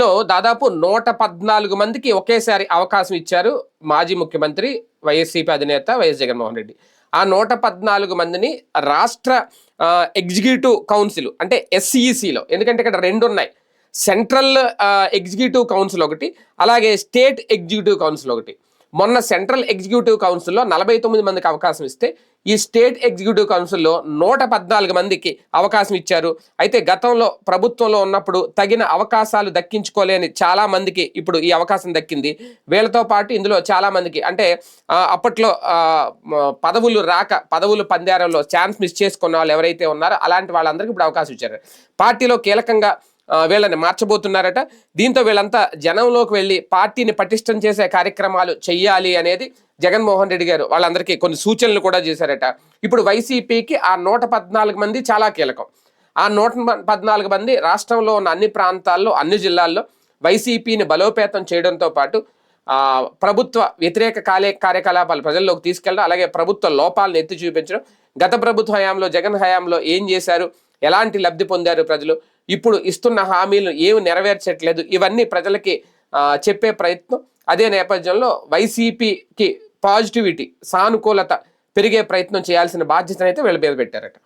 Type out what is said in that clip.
లో దాదాపు నూట పద్నాలుగు మందికి ఒకేసారి అవకాశం ఇచ్చారు మాజీ ముఖ్యమంత్రి వైఎస్సీపీ అధినేత వైఎస్ జగన్మోహన్ రెడ్డి. ఆ నూట పద్నాలుగు మందిని రాష్ట్ర ఎగ్జిక్యూటివ్ కౌన్సిల్ అంటే ఎస్ఈసిలో ఎందుకంటే ఇక్కడ రెండు ఉన్నాయి సెంట్రల్ ఎగ్జిక్యూటివ్ కౌన్సిల్ ఒకటి అలాగే స్టేట్ ఎగ్జిక్యూటివ్ కౌన్సిల్ ఒకటి. మొన్న సెంట్రల్ ఎగ్జిక్యూటివ్ కౌన్సిల్లో నలభై తొమ్మిది మందికి అవకాశం ఇస్తే ఈ స్టేట్ ఎగ్జిక్యూటివ్ కౌన్సిల్లో నూట పద్నాలుగు మందికి అవకాశం ఇచ్చారు. అయితే గతంలో ప్రభుత్వంలో ఉన్నప్పుడు తగిన అవకాశాలు దక్కించుకోలేని చాలా మందికి ఇప్పుడు ఈ అవకాశం దక్కింది. వీళ్ళతో పాటు ఇందులో చాలా మందికి అంటే అప్పట్లో పదవులు రాక పదవులు పందేరంలో ఛాన్స్ మిస్ చేసుకున్న వాళ్ళు ఎవరైతే ఉన్నారో అలాంటి వాళ్ళందరికీ ఇప్పుడు అవకాశం ఇచ్చారు. పార్టీలో కీలకంగా వీళ్ళని మార్చబోతున్నారట. దీంతో వీళ్ళంతా జనంలోకి వెళ్ళి పార్టీని పటిష్టం చేసే కార్యక్రమాలు చెయ్యాలి అనేది జగన్మోహన్ రెడ్డి గారు వాళ్ళందరికీ కొన్ని సూచనలు కూడా చేశారట. ఇప్పుడు వైసీపీకి ఆ నూట పద్నాలుగు మంది చాలా కీలకం. ఆ నూట పద్నాలుగు మంది రాష్ట్రంలో ఉన్న అన్ని ప్రాంతాల్లో అన్ని జిల్లాల్లో వైసీపీని బలోపేతం చేయడంతో పాటు ప్రభుత్వ వ్యతిరేక కార్య కార్యకలాపాలు ప్రజల్లోకి తీసుకెళ్ళడం అలాగే ప్రభుత్వ లోపాలను ఎత్తి చూపించడం గత ప్రభుత్వ హయాంలో జగన్ హయాంలో ఏం చేశారు ఎలాంటి లబ్ధి పొందారు ప్రజలు ఇప్పుడు ఇస్తున్న హామీలు ఏమి నెరవేర్చట్లేదు. ఇవన్నీ ప్రజలకి చెప్పే ప్రయత్నం. అదే నేపథ్యంలో వైసీపీకి పాజిటివిటీ సానుకూలత పెరిగే ప్రయత్నం చేయాల్సిన బాధ్యతనైతే వీళ్ళ మీద పెట్టారట.